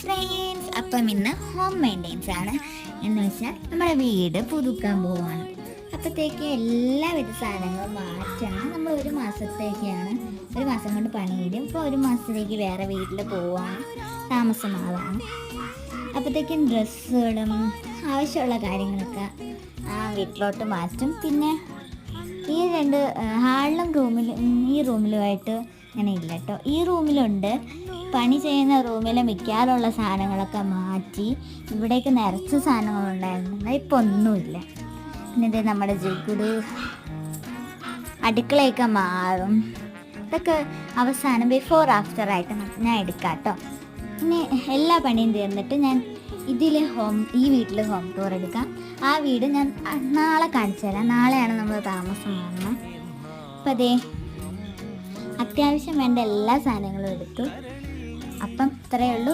Friends അപ്പം ഇന്ന് home maintenance ആണ്. എന്ന് വെച്ചാൽ നമ്മുടെ വീട് പുതുക്കാൻ പോവാണ്. അപ്പോഴത്തേക്ക് എല്ലാവിധ സാധനങ്ങളും മാറ്റാണ്. നമ്മൾ ഒരു മാസത്തേക്കാണ്. ഒരു മാസം കൊണ്ട് പണിയിടും ഇപ്പോൾ ഒരു മാസത്തേക്ക് വേറെ വീട്ടിൽ പോവാണ്. താമസം മാറാണ് അപ്പോഴത്തേക്കും ഡ്രസ്സുകളും ആവശ്യമുള്ള കാര്യങ്ങളൊക്കെ ആ വീട്ടിലോട്ട് മാറ്റും. പിന്നെ ഈ രണ്ട് ഹാളിലും റൂമിലും ഈ റൂമിലുമായിട്ട് അങ്ങനെ ഇല്ല കേട്ടോ. ഈ റൂമിലുണ്ട്. പണി ചെയ്യുന്ന റൂമിലെ മിക്കാറുള്ള സാധനങ്ങളൊക്കെ മാറ്റി ഇവിടേക്ക് നിറച്ച സാധനങ്ങളുണ്ടായിരുന്നു. ഇപ്പം ഒന്നുമില്ല. പിന്നെ നമ്മുടെ ജഗുട് അടുക്കളയൊക്കെ മാറും. ഇതൊക്കെ അവസാനം ബിഫോർ ആഫ്റ്റർ ആയിട്ട് ഞാൻ എടുക്കാം കേട്ടോ. പിന്നെ എല്ലാ പണിയും തീർന്നിട്ട് ഞാൻ ഇതിൽ ഹോം ഈ വീട്ടിൽ ഹോം ടൂർ എടുക്കാം. ആ വീട് ഞാൻ നാളെ കാണിച്ചു തരാം. നാളെയാണ് നമ്മൾ താമസം മാറുന്നത് അപ്പം അതേ അത്യാവശ്യം വേണ്ട എല്ലാ സാധനങ്ങളും എടുത്തു. അപ്പം ഇത്രയേ ഉള്ളൂ.